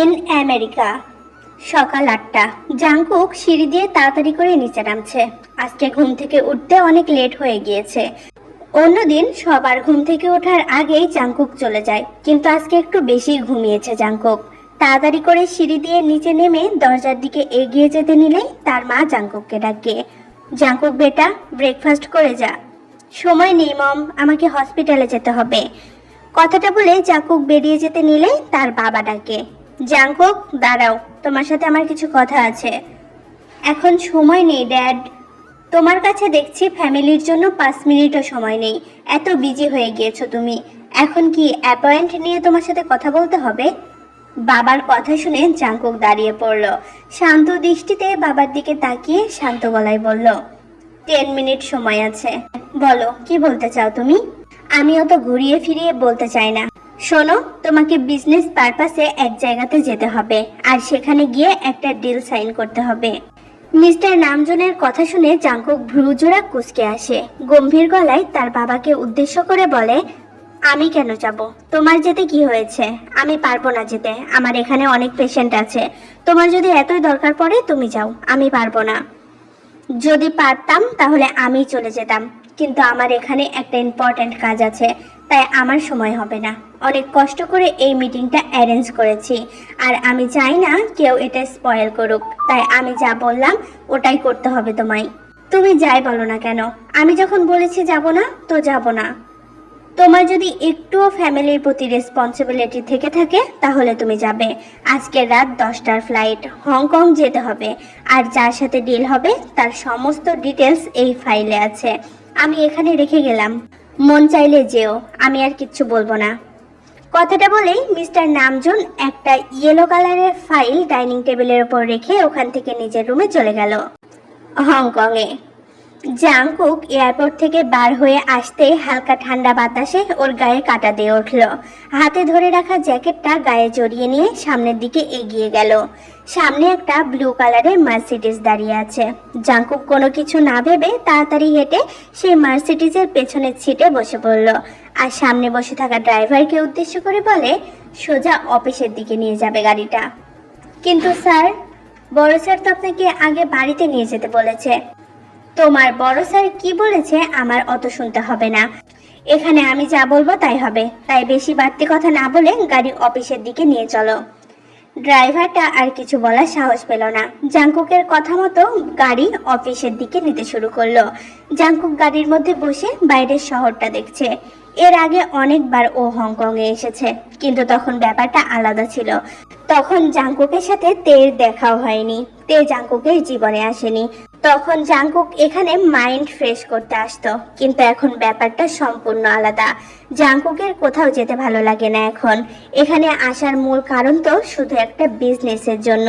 In America সকাল আটটা। Jungkook সিঁড়ি দিয়ে তাড়াতাড়ি করে নিচে নামছে। আজকে ঘুম থেকে উঠতে অনেক লেট হয়ে গিয়েছে। অন্যদিন সবার ঘুম থেকে ওঠার আগেই জাংকুক চলে যায়। কিন্তু আজকে একটু বেশি ঘুমিয়েছে জাংকুক। তাড়াতাড়ি করে সিঁড়ি দিয়ে নিচে নেমে দরজার দিকে এগিয়ে যেতে নিলেই তার মা জাংকুককে ডাকে। জাংকুক বেটা ব্রেকফাস্ট করে যা। সময় নেই, মম। আমাকে হসপিটালে যেতে হবে। কথাটা বলে জাকুক বেরিয়ে যেতে নিলে তার বাবা ডাকে। জাঙ্কুক, দাঁড়াও। তোমার সাথে আমার কিছু কথা আছে। এখন সময় নেই ড্যাড তোমার কাছে দেখছি ফ্যামিলির জন্য পাঁচ মিনিটও সময় নেই। এত বিজি হয়ে গিয়েছো তুমি। এখন কি অ্যাপয়েন্ট নিয়ে তোমার সাথে কথা বলতে হবে? বাবার কথা শুনে জাঙ্কুক দাঁড়িয়ে পড়ল। শান্ত দৃষ্টিতে বাবার দিকে তাকিয়ে শান্ত গলায় বলল, টেন মিনিট সময় আছে। বলো, কি বলতে চাও তুমি? আমি অত ঘুরিয়ে ফিরিয়ে বলতে চাই না। শোনো, তোমাকে বিজনেস পারপাসে এক জায়গাতে যেতে হবে, আর সেখানে গিয়ে একটা ডিল সাইন করতে হবে। মিস্টার নামজনের কথা শুনে জাঙ্কুক ভ্রুজোড়া কুচকে আসে। গম্ভীর গলায় তার বাবাকে উদ্দেশ্য করে বলে আমি কেন যাব? তোমার যেতে কি হয়েছে? আমি পারব না যেতে। আমার এখানে অনেক পেশেন্ট আছে। তোমার যদি এতই দরকার পড়ে, তুমি যাও। আমি পারব না। যদি পারতাম, তাহলে আমি চলে যেতাম। কিন্তু আমার এখানে একটা ইম্পর্ট্যান্ট কাজ আছে। তাই আমার সময় হবে না। অনেক কষ্ট করে এই মিটিংটা অ্যারেঞ্জ করেছি। আর আমি চাই না কেউ এটা স্পয়েল করুক। তাই আমি যা বললাম, ওটাই করতে হবে তোমায়। তুমি যাই বলো না কেন। আমি যখন বলেছি যাব না, তো যাব না। তোমার যদি একটুও ফ্যামিলির প্রতি রেসপন্সিবিলিটি থেকে থাকে, তাহলে তুমি যাবে। আজকে রাত দশটার ফ্লাইট হংকং যেতে হবে। আর যার সাথে ডিল হবে, তার সমস্ত ডিটেলস এই ফাইলে আছে। আমি এখানে রেখে গেলাম। মন চাইলে যেও, আমি আর কিচ্ছু বলব না। কথাটা বলেই মিস্টার নামজুন একটা ইয়েলো কালারের ফাইল ডাইনিং টেবিলের ওপর রেখে ওখান থেকে নিজের রুমে চলে গেল। হংকংয়ে জাংকুক এয়ারপোর্ট থেকে বার হয়ে আসতে হালকা ঠান্ডা বাতাসে ওর গায়ে কাটা দিয়ে উঠল। হাতে ধরে রাখা জ্যাকেটটা গায়ে জড়িয়ে নিয়ে সামনের দিকে এগিয়ে গেল। সামনে একটা ব্লু কালারের মার্সিডিজ দাঁড়িয়ে আছে। জাংকুক কোনো কিছু না ভেবে তাড়াতাড়ি হেঁটে সেই মার্সিডিজের পেছনের সিটে বসে পড়ল। আর সামনে বসে থাকা ড্রাইভারকে উদ্দেশ্য করে বলে, সোজা অফিসের দিকে নিয়ে যাবে গাড়িটা। কিন্তু স্যার, বড় স্যার তো আপনাকে আগে বাড়িতে নিয়ে যেতে বলেছে। তোমার বড় স্যার কি বলেছে আমার অত শুনতে হবে না। এখানে আমি যা বলব তাই হবে। তাই বেশি বাড়তি কথা না বলে গাড়ি অফিসের দিকে নিয়ে চলো। ড্রাইভারটা আর কিছু বলার সাহস পেল না। জাংকুকের কথা মতো গাড়ি অফিসের দিকে নিতে শুরু করল। জাংকুক গাড়ির মধ্যে বসে বাইরের শহরটা দেখছে। এর আগে অনেকবার ও হংকংয়ে এসেছে, কিন্তু তখন ব্যাপারটা আলাদা ছিল। তখন জাংকুকের সাথে তের দেখাও হয়নি। তে জাংকুকের জীবনে আসেনি। তখন জাংকুক এখানে মাইন্ড ফ্রেশ করতে আসতো, কিন্তু এখন ব্যাপারটা সম্পূর্ণ আলাদা। জাংকুকের কোথাও যেতে ভালো লাগে না এখন। এখানে আসার মূল কারণ তো শুধু একটা বিজনেসের জন্য।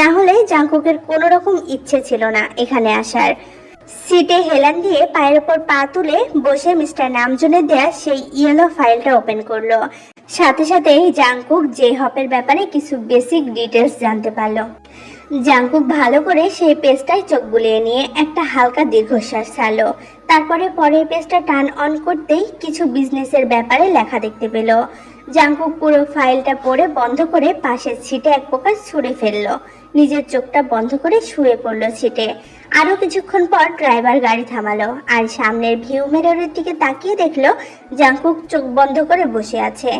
না হলে জাংকুকের কোনো রকম ইচ্ছে ছিল না এখানে আসার। সিটে হেলান দিয়ে পায়ের ওপর পা তুলে বসে মিস্টার নামজনের দেয়া সেই ইয়েলো ফাইলটা ওপেন করল। সাথে সাথেই জাংকুক জে হপের ব্যাপারে কিছু বেসিক ডিটেলস জানতে পারল। জাংকুক ভালো করে সেই পেজটায় চোখ বুলিয়ে নিয়ে একটা হালকা দীর্ঘশ্বাস ছাড়লো। তারপরে পরের পেজটা টার্ন অন করতেই কিছু বিজনেসের ব্যাপারে লেখা দেখতে পেল। জাংকুক পুরো ফাইলটা পড়ে বন্ধ করে পাশের সিটে এক প্রকার ছুঁড়ে ফেলল। নিজের চোখটা বন্ধ করে শুয়ে পড়ল ছিটে। আরও কিছুক্ষণ পর ড্রাইভার গাড়ি থামালো আর সামনের ভিউ মিররের দিকে তাকিয়ে দেখল জাংকুক চোখ বন্ধ করে বসে আছে।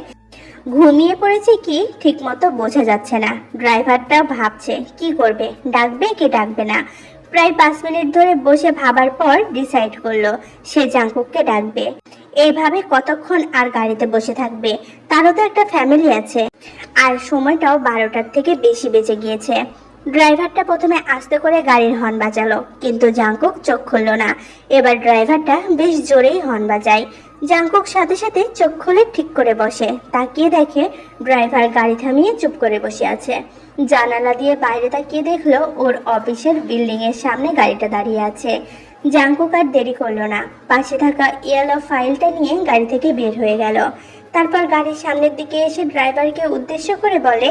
ঘুমিয়ে পড়েছে কি ঠিকমতো বোঝা যাচ্ছে না। ড্রাইভারটা ভাবছে, কি করবে? ডাকবে কি ডাকবে না? প্রায় পাঁচ মিনিট ধরে বসে ভাবার পর ডিসাইড করল, সে জাংকুককে ডাকবে। এইভাবে কতক্ষণ আর গাড়িতে বসে থাকবে? তারও তো একটা ফ্যামিলি আছে। আর সময়টাও বারোটার থেকে বেশি বেঁচে গিয়েছে। ড্রাইভারটা প্রথমে আস্তে করে গাড়ির হর্ন বাজালো, কিন্তু জাংকুক চোখ খুলল না। এবার ড্রাইভারটা বেশ জোরেই হর্ন বাজায়। জাংকুক সাথে সাথে চোখ খুলে ঠিক করে বসে। তাকিয়ে দেখে ড্রাইভার গাড়ি থামিয়ে চুপ করে বসে আছে। জানালা দিয়ে বাইরে তাকিয়ে দেখল ওর অফিসের বিল্ডিং এর সামনে গাড়িটা দাঁড়িয়ে আছে। জাংকুক আর দেরি করল না। পাশে থাকা ইয়েলো ফাইলটা নিয়ে গাড়ি থেকে বের হয়ে গেল। তারপর গাড়ির সামনের দিকে এসে ড্রাইভারকে উদ্দেশ্য করে বলে,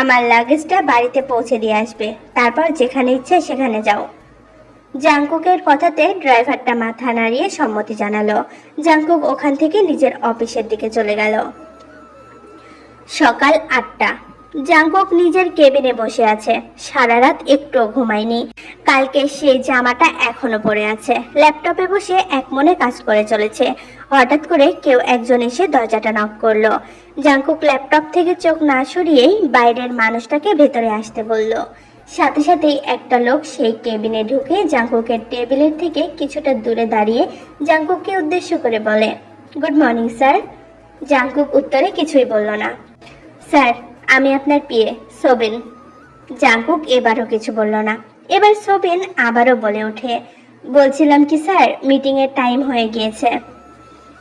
আমার লাগেজটা বাড়িতে পৌঁছে দিয়ে আসবে। তারপর যেখানে ইচ্ছে সেখানে যাও। জাংকুকের কথাতে ড্রাইভারটা মাথা নাড়িয়ে সম্মতি জানালো। জাংকুক ওখান থেকে নিজের অফিসের দিকে চলে গেল। সকাল আটটা। জাংকুক নিজের কেবিনে বসে আছে। সারা রাত একটুও ঘুমায়নি। কালকে সেই জামাটা এখনও পড়ে আছে। ল্যাপটপে বসে এক মনে কাজ করে চলেছে। হঠাৎ করে কেউ একজন এসে দরজাটা নক করল। জাংকুক ল্যাপটপ থেকে চোখ না সরিয়েই বাইরের মানুষটাকে ভেতরে আসতে বলল। সাথে সাথেই একটা লোক সেই কেবিনে ঢুকে জাংকুকের টেবিলের থেকে কিছুটা দূরে দাঁড়িয়ে জাংকুককে উদ্দেশ্য করে বলে, গুড মর্নিং, স্যার। জাঙ্কুক উত্তরে কিছুই বলল না। স্যার, আমি আপনার পিয়ে, সোবিন। জাঙ্কুক এবারও কিছু বলল না। এবার সোবিন আবারও বলে ওঠে, বলছিলাম কি, স্যার, মিটিংয়ের টাইম হয়ে গিয়েছে।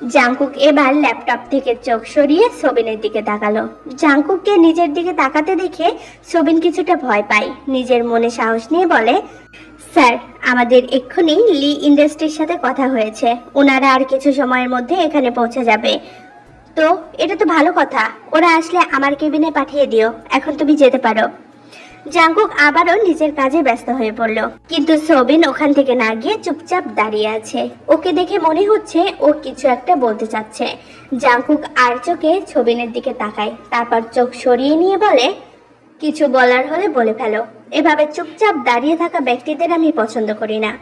জাংকুক এবার ল্যাপটপ থেকে চোখ সরিয়ে সোবিনের দিকে তাকালো। জাংকুককে নিজের দিকে তাকাতে দেখে সোবিন কিছুটা ভয় পায়। নিজের মনে সাহস নিয়ে বলে, স্যার, আমাদের এক্ষুনি লি ইন্ডাস্ট্রির সাথে কথা হয়েছে। ওনারা আর কিছু সময়ের মধ্যে এখানে পৌঁছে যাবে। তো, এটা তো ভালো কথা। ওরা আসলে আমার কেবিনে পাঠিয়ে দিও। এখন তুমি যেতে পারো। জাঙ্কুক আবারও নিজের কাজে ব্যস্ত হয়ে পড়ল। কিন্তু সবিন ওখান থেকে না গিয়ে চুপচাপ দাঁড়িয়ে আছে। ওকে দেখে মনে হচ্ছে ও কিছু একটা বলতে চাচ্ছে। জাঙ্কুক আর চোখে ছবিনের দিকে তাকায়। তারপর চোখ সরিয়ে নিয়ে বলে, কিছু বলার হলে বলে ফেলো। এভাবে চুপচাপ দাঁড়িয়ে থাকা ব্যক্তিদের আমি পছন্দ করি না।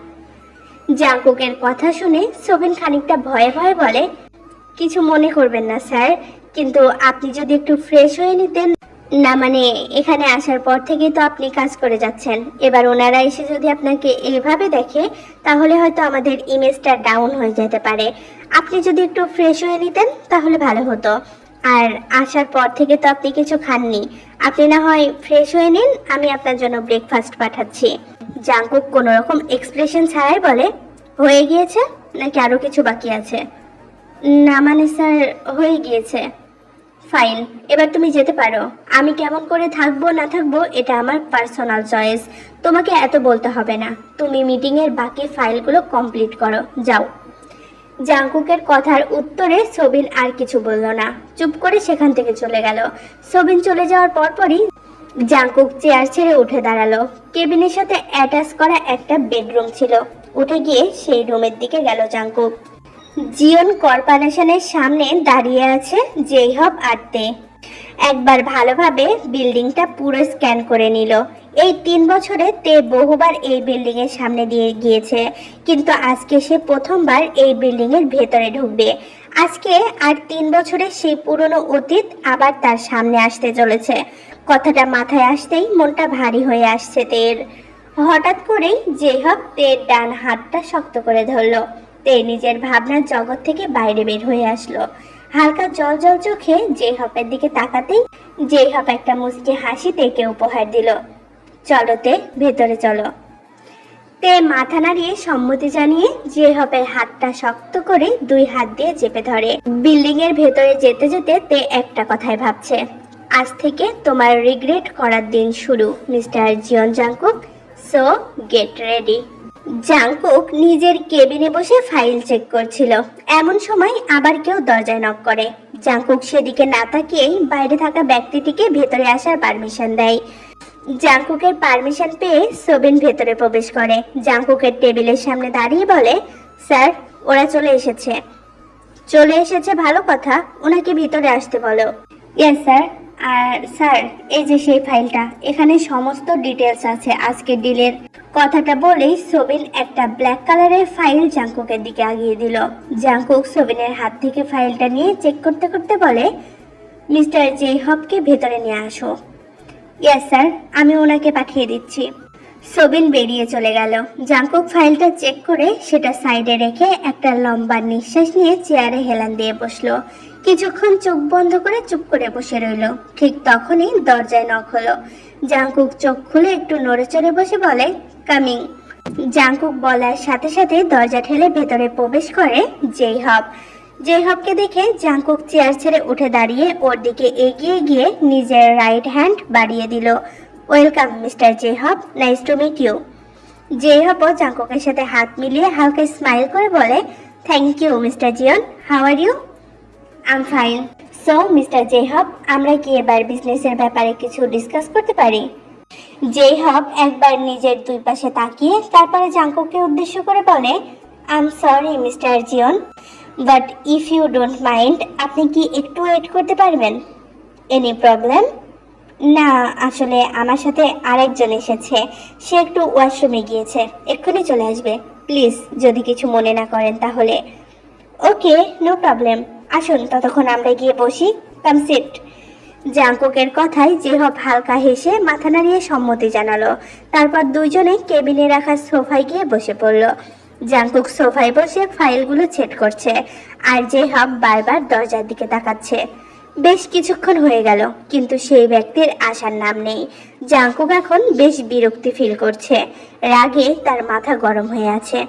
জাঙ্কুকের কথা শুনে সবিন খানিকটা ভয়ে ভয়ে বলে, কিছু মনে করবেন না, স্যার। কিন্তু আপনি যদি একটু ফ্রেশ হয়ে নিতেন না মানে এখানে আসার পর থেকেই তো আপনি কাজ করে যাচ্ছেন। এবার ওনারা এসে যদি আপনাকে এইভাবে দেখে, তাহলে হয়তো আমাদের ইমেজটা ডাউন হয়ে যেতে পারে। আপনি যদি একটু ফ্রেশ হয়ে নিতেন, তাহলে ভালো হতো। আর আসার পর থেকে তো আপনি কিছু খাননি। আপনি না হয় ফ্রেশ হয়ে নিন, আমি আপনার জন্য ব্রেকফাস্ট পাঠাচ্ছি। জাঙ্কুক কোনো রকম এক্সপ্রেশন ছাড়াই বলে, হয়ে গিয়েছে নাকি আরও কিছু বাকি আছে? না মানে স্যার, হয়ে গিয়েছে। ফাইন এবার তুমি যেতে পারো। আমি কেমন করে থাকব, না থাকব, এটা আমার পার্সোনাল চয়েস তোমাকে এত বলতে হবে না। তুমি মিটিংয়ের বাকি ফাইলগুলো কমপ্লিট করো। যাও। জাংকুকের কথার উত্তরে সবিন আর কিছু বলল না। চুপ করে সেখান থেকে চলে গেল। সবিন চলে যাওয়ার পরপরই জাংকুক চেয়ার ছেড়ে উঠে দাঁড়াল। কেবিনের সাথে অ্যাটাচ করা একটা বেডরুম ছিল। উঠে গিয়ে সেই রুমের দিকে গেল জাংকুক। জিওন কর্পোরেশনের সামনে দাঁড়িয়ে আছে যেই হব আটতে একবার ভালোভাবে বিল্ডিংটা পুরো স্ক্যান করে নিল। এই তিন বছরে তে বহুবার এই বিল্ডিং এর সামনে দিয়ে গিয়েছে, কিন্তু আজকে সে প্রথমবার এই বিল্ডিং এর ভেতরে ঢুকবে। আজকে আর তিন বছরে সেই পুরনো অতীত আবার তার সামনে আসতে চলেছে। কথাটা মাথায় আসতেই মনটা ভারী হয়ে আসছে তের। হঠাৎ করেই যেহব তের ডান হাতটা শক্ত করে ধরলো। তে নিজের ভাবনার জগৎ থেকে বাইরে বের হয়ে আসলো। হালকা জল জল চোখে জেহপের দিকে তাকাতেই জেহপ একটা মুচকি হাসি তেকে উপহার দিল। চলো তে, ভেতরে চলো। তে মাথা নাড়িয়ে সম্মতি জানিয়ে জেহপের হাতটা শক্ত করে দুই হাত দিয়ে চেপে ধরে। বিল্ডিং এর ভেতরে যেতে যেতে তে একটা কথাই ভাবছে। আজ থেকে তোমার রিগ্রেট করার দিন শুরু, mister Jeon Jungkook so get ready Jungkook নিজের কেবিনে বসে ফাইল চেক করছিল। এমন সময় আবার কেউ দরজায় নক করে। জাংকুক সেদিকে না তাকিয়েই বাইরে থাকা ব্যক্তিটিকে ভেতরে আসার পারমিশন দেয়। জাংকুকের পারমিশন পেয়ে সোবিন ভেতরে প্রবেশ করে। জাংকুকের টেবিলের সামনে দাঁড়িয়ে বলে, স্যার, ওরা চলে এসেছে। চলে এসেছে ভালো কথা, ওনাকে ভিতরে আসতে বলো। ইয়েস স্যার আর, স্যার, এই যে সেই ফাইলটা, এখানে সমস্ত ডিটেলস আছে আজকের ডিলের কথাটা বলেই সোবিন একটা ব্ল্যাক কালারের ফাইল জাংকুকের দিকে আগিয়ে দিল। জাংকুক সোবিনের হাত থেকে ফাইলটা নিয়ে চেক করতে করতে বলে, মিস্টার জে হবকে ভেতরে নিয়ে আসো। ইয়েস স্যার আমি ওনাকে পাঠিয়ে দিচ্ছি। সবিন বেরিয়ে চলে গেল। জাংকুক ফাইলটা চেক করে সেটা সাইডে রেখে একটা লম্বা নিঃশ্বাস নিয়ে চেয়ারে হেলান দিয়ে বসল। কিছুক্ষণ চোখ বন্ধ করে চুপ করে বসে রইল। ঠিক তখনই দরজায় নখ হলো। জাংকুক চোখ খুলে একটু নড়ে চড়ে বসে বলে কামিং। জাংকুক বলার সাথে সাথে দরজা ঠেলে ভেতরে প্রবেশ করে যেই হব যেই হবকে দেখে জাংকুক চেয়ার ছেড়ে উঠে দাঁড়িয়ে ওর দিকে এগিয়ে গিয়ে নিজের রাইট হ্যান্ড বাড়িয়ে দিল। Welcome, mister Jhope nice to meet you. জেহবও জাংকুকের সাথে হাত মিলিয়ে হালকা স্মাইল করে বলে, thank you, mister Jeon. How are you? I'm fine. So, mister Jhope আমরা কি এবার বিজনেসের ব্যাপারে কিছু ডিসকাস করতে পারি? জেহব একবার নিজের দুই পাশে তাকিয়ে তারপরে জাঙ্কুককে উদ্দেশ্য করে বলে I'm sorry mister Jeon but if you don't mind আপনি কি একটু ওয়েট করতে পারবেন? এনি প্রবলেম না, আসলে আমার সাথে আরেকজন এসেছে। সে একটু ওয়াশরুমে গিয়েছে। এক্ষুনি চলে আসবে। প্লিজ যদি কিছু মনে না করেন তাহলে। ওকে নো প্রবলেম আসুন, ততক্ষণ আমরা গিয়ে বসি। কাম সিট জাঙ্কুকের কথায় জেহব হালকা হেসে মাথা নাড়িয়ে সম্মতি জানালো। তারপর দুইজনে কেবিনে রাখা সোফায় গিয়ে বসে পড়ল। জাঙ্কুক সোফায় বসে ফাইলগুলো চেক করছে আর জেহব বারবার দরজার দিকে তাকাচ্ছে। বেশ কিছুক্ষণ হয়ে গেল, কিন্তু সেই ব্যক্তির আসার নাম নেই। জাঙ্কুক এখন বেশ বিরক্তি ফিল করছে, রাগে তার মাথা গরম হয়ে আছে।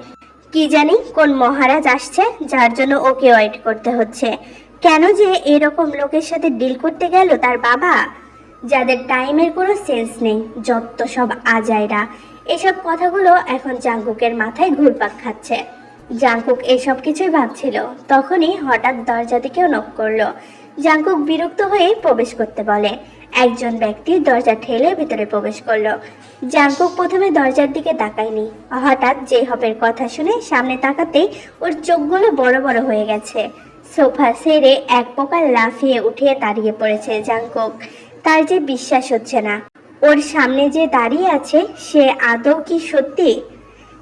কি জানি কোন মহারাজ আসছে যার জন্য ওকে ওয়েট করতে হচ্ছে। কেন যে এরকম লোকের সাথে ডিল করতে গেল তার বাবা? যাদের টাইমের কোনো সেন্স নেই, যত সব আজায়রা এসব কথাগুলো এখন জাঙ্কুকের মাথায় ঘুরপাক খাচ্ছে। জাঙ্কুক এসব কিছুই ভাবছিল। তখনই হঠাৎ দরজা দিকেও নক করল। জাঙ্কুক বিরক্ত হয়ে প্রবেশ করতে বলে। একজন ব্যক্তি দরজা ঠেলে ভিতরে প্রবেশ করল। জাঙ্কুক প্রথমে দরজার দিকে তাকায়নি। হঠাৎ যে হবের কথা শুনে সামনে তাকাতেই ওর চোখগুলো বড় বড় হয়ে গেছে। সোফা সেরে এক প্রকার লাফিয়ে উঠে দাঁড়িয়ে পড়েছে জাঙ্কুক তার যে বিশ্বাস হচ্ছে না। ওর সামনে যে দাঁড়িয়ে আছে, সে আদৌ কি সত্যি?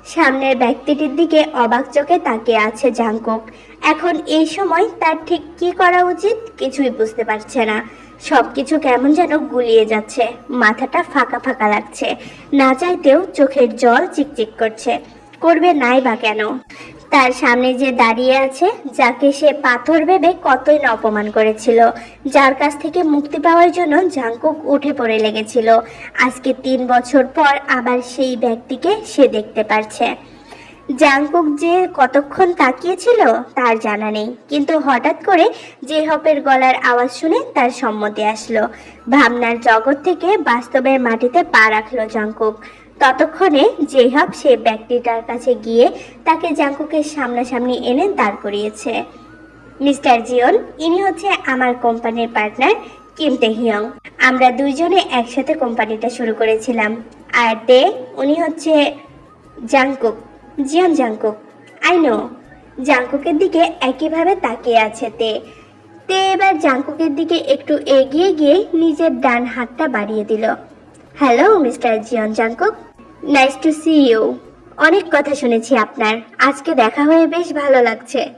সামনের ব্যক্তিটির দিকে অবাক চোখে তাকিয়ে আছে জাঙ্কুক এখন এই সময় তার ঠিক কি করা উচিত কিছুই বুঝতে পারছে না। সবকিছু কেমন যেন গুলিয়ে যাচ্ছে। মাথাটা ফাঁকা ফাঁকা লাগছে। না চাইতেও চোখের জল চিকচিক করছে। করবে নাই বা কেন? তার সামনে যে দাঁড়িয়ে আছে, যাকে সে পাথর ভেবে কতই না অপমান করেছিল। যার কাছ থেকে মুক্তি পাওয়ার জন্য জাঙ্কুক উঠে পড়ে লেগেছিল। আজকে তিন বছর পর আবার সেই ব্যক্তিকে সে দেখতে পারছে। জাংকুক যে কতক্ষণ তাকিয়েছিল, তার জানা নেই। কিন্তু হঠাৎ করে জেহপের গলার আওয়াজ শুনে তার সম্মতি আসলো। ভাবনার জগৎ থেকে বাস্তবের মাটিতে পা রাখল জাংকুক। ততক্ষণে জেহব সে ব্যক্তিটার কাছে গিয়ে তাকে জাংকুকের সামনাসামনি এনে দাঁড় করিয়েছে। মিস্টার জিওন ইনি হচ্ছে আমার কোম্পানির পার্টনার কিম তেহিয়ং। আমরা দুইজনে একসাথে কোম্পানিটা শুরু করেছিলাম। আর তে উনি হচ্ছে Jungkook Jeon Jungkook I know জাংকুকের দিকে একইভাবে তাকিয়ে আছে তে। তে এবার জাংকুকের দিকে একটু এগিয়ে গিয়ে নিজের ডান হাতটা বাড়িয়ে দিল। Hello, mister Jeon Jungkook nice to see you অনেক কথা শুনেছি আপনার। আজকে দেখা হয়ে বেশ ভালো লাগছে।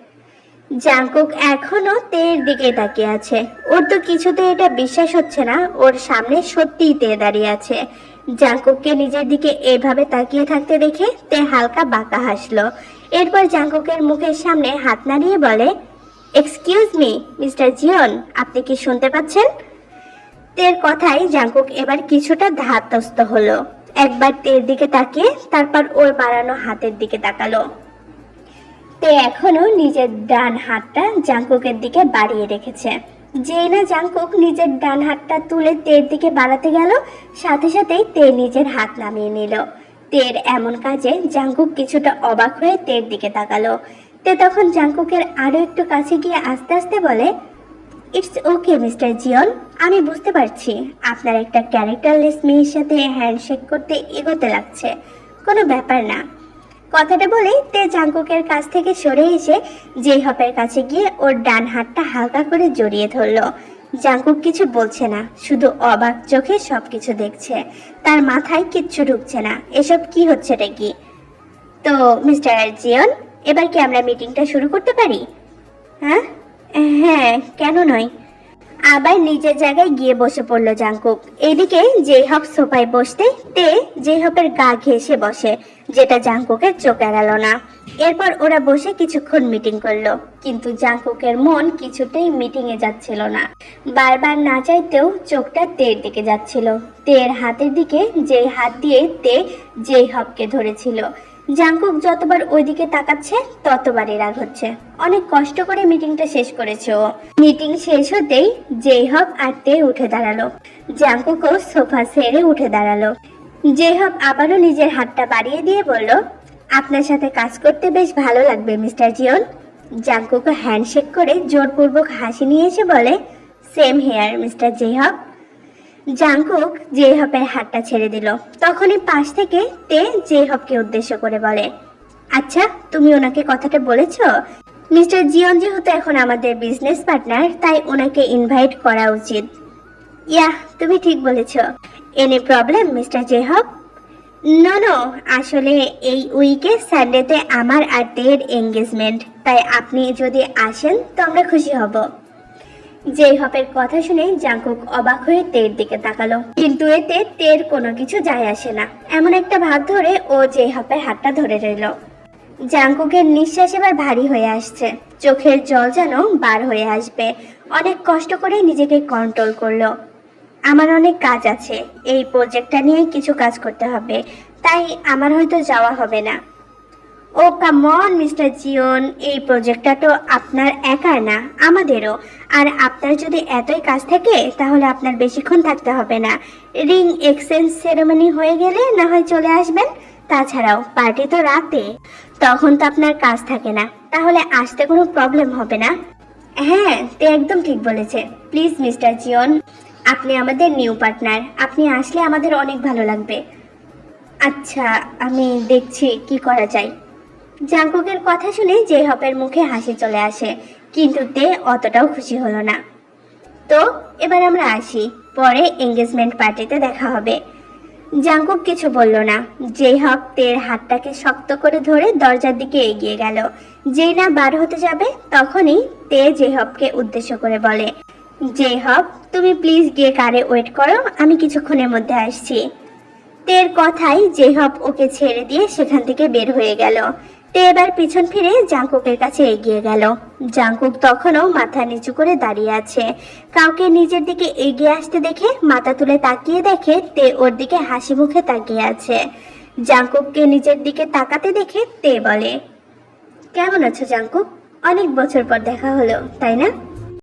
জাংকুক এখনও তের দিকে তাকিয়ে আছে। ওর তো কিছুতে এটা বিশ্বাস হচ্ছে না। ওর সামনে সত্যিই তে দাঁড়িয়ে আছে। জাংকুককে নিজের দিকে এভাবে তাকিয়ে থাকতে দেখে তে হালকা বাঁকা হাসলো। এরপর জাংকুকের মুখের সামনে হাত নাড়িয়ে বলে এক্সকিউজ মি মিস্টার জিয়ন আপনি কি শুনতে পাচ্ছেন? তের কথায় জাংকুক এবার কিছুটা ধাতস্থ হলো। একবার তের দিকে তাকিয়ে তারপর ওর বাড়ানো হাতের দিকে তাকালো। তে এখনও নিজের ডান হাতটা জাংকুকের দিকে বাড়িয়ে রেখেছে। যেই না জাংকুক নিজের ডান হাতটা তুলে তের দিকে বাড়াতে গেল, সাথে সাথেই তে নিজের হাত নামিয়ে নিল। তের এমন কাজে জাংকুক কিছুটা অবাক হয়ে তের দিকে তাকালো। তে তখন জাংকুকের আরও একটু কাছে গিয়ে আস্তে আস্তে বলে ইটস ওকে মিস্টার জিয়ন আমি বুঝতে পারছি আপনার একটা ক্যারেক্টারলেস মেয়ের সাথে হ্যান্ডশেক করতে এগোতে লাগছে। কোনো ব্যাপার না। কথাটা বলেই তে জাঙ্কুকের কাছ থেকে সরে এসে জেহপের কাছে গিয়ে ওর ডান হাতটা হালকা করে জড়িয়ে ধরলো। জাঙ্কুক কিছু বলছে না, শুধু অবাক চোখে সব কিছু দেখছে। তার মাথায় কিচ্ছু ঢুকছে না। এসব কি হচ্ছে রে কি তো মিস্টার জিয়ন এবার কি আমরা মিটিংটা শুরু করতে পারি? হ্যাঁ? হ্যাঁ কেন নয়। আবার নিজের জায়গায় গিয়ে বসে পড়ল জাঙ্কুক এদিকে জেহব সোফায় বসতে তে জেহবের গা ঘেসে বসে, যেটা জাঙ্কুকের চোখ এড়ালো না। এরপর ওরা বসে কিছুক্ষণ মিটিং করল, কিন্তু জাঙ্কুকের মন কিছুতেই মিটিং এ যাচ্ছিল না। বারবার না চাইতেও চোখটা তের দিকে যাচ্ছিল। তের হাতের দিকে যে হাত দিয়ে তে জেহবকে ধরেছিল জাঙ্কুক যতবার ওইদিকে তাকাচ্ছে, ততবারই রাগ হচ্ছে। অনেক কষ্ট করে মিটিংটা শেষ করেছে ও। মিটিং শেষ হতেই জেহব আর তে উঠে দাঁড়াল। জাঙ্কুকও সোফা সেরে উঠে দাঁড়াল। যেই হক আবারও নিজের হাতটা বাড়িয়ে দিয়ে বলল, আপনার সাথে কাজ করতে বেশ ভালো লাগবে, মিস্টার জিয়ন। জাঙ্কুকে হ্যান্ডশেক করে জোরপূর্বক হাসি নিয়ে এসে বলে, সেম হেয়ার, মিস্টার জেহব। জাঙ্কুক জেহবের হাতটা ছেড়ে দিল। তখনই পাশ থেকে তে জেহবকে উদ্দেশ্য করে বলে আচ্ছা তুমি ওনাকে কথাটা বলেছ? মিস্টার জিয়ন যেহেতু এখন আমাদের বিজনেস পার্টনার, তাই ওনাকে ইনভাইট করা উচিত। ইয়া তুমি ঠিক বলেছ। Any problem, mister Jhope no no, আসলে এই উইকে সানডেতে আমার আর তের এঙ্গেজমেন্ট, তাই আপনি যদি আসেন, তো আমরা খুশি হব। জেহবের কথা শুনে জাঙ্কুক অবাক হয়ে তের দিকে তাকালো। কিন্তু এতে তের কোনো কিছু যায় আসে না। এমন একটা ভাব ধরে ও জেহবের হাতটা ধরে রইল। জাঙ্কুকের নিঃশ্বাস এবার ভারী হয়ে আসছে। চোখের জল যেন বার হয়ে আসবে। অনেক কষ্ট করে নিজেকে কন্ট্রোল করল। আমার অনেক কাজ আছে। এই প্রজেক্টটা নিয়ে কিছু কাজ করতে হবে। তাই আমার হয়তো যাওয়া হবে না। ও কামন মিস্টার জিওন এই প্রজেক্টটা তো আপনার একার না, আমাদেরও। আর আপনার যদি এতই কাজ থাকে, তাহলে আপনার বেশিক্ষণ থাকতে হবে না। রিং এক্সচেঞ্জ সেরেমনি হয়ে গেলে না হয় চলে আসবেন। তাছাড়াও পার্টি তো রাতে, তখন তো আপনার কাজ থাকে না। তাহলে আসতে কোনো প্রবলেম হবে না? হ্যাঁ তে একদম ঠিক বলেছে। প্লিজ মিস্টার জিওন আপনি আমাদের নিউ পার্টনার আপনি আসলে আমাদের অনেক ভালো লাগবে। আচ্ছা আমি দেখছি কি করা যায়। জাঙ্কুকের কথা শুনে জেহপের মুখে হাসি চলে আসে, কিন্তু তে অতটাও খুশি হলো না। তো, এবার আমরা আসি, পরে এঙ্গেজমেন্ট পার্টিতে দেখা হবে। জাঙ্কুক কিছু বলল না। জেহব তের হাতটাকে শক্ত করে ধরে দরজার দিকে এগিয়ে গেল। যেই না বার হতে যাবে, তখনই তে জেহবকে উদ্দেশ্য করে বলে জেহব তুমি প্লিজ গিয়ে কারে ওয়েট করো, আমি কিছুক্ষণের মধ্যে আসছি। তের কথাই জেহব ওকে ছেড়ে দিয়ে সেখান থেকে বের হয়ে গেল। তে এবার পিছন ফিরে জাঙ্কুকের কাছে এগিয়ে গেল। জাঙ্কুক তখনও মাথা নিচু করে দাঁড়িয়ে আছে। কাউকে নিজের দিকে এগিয়ে আসতে দেখে মাথা তুলে তাকিয়ে দেখে তে ওর দিকে হাসি মুখে তাকিয়ে আছে। জাঙ্কুককে নিজের দিকে তাকাতে দেখে তে বলে, কেমন আছো জাঙ্কুক? অনেক বছর পর দেখা হলো, তাই না?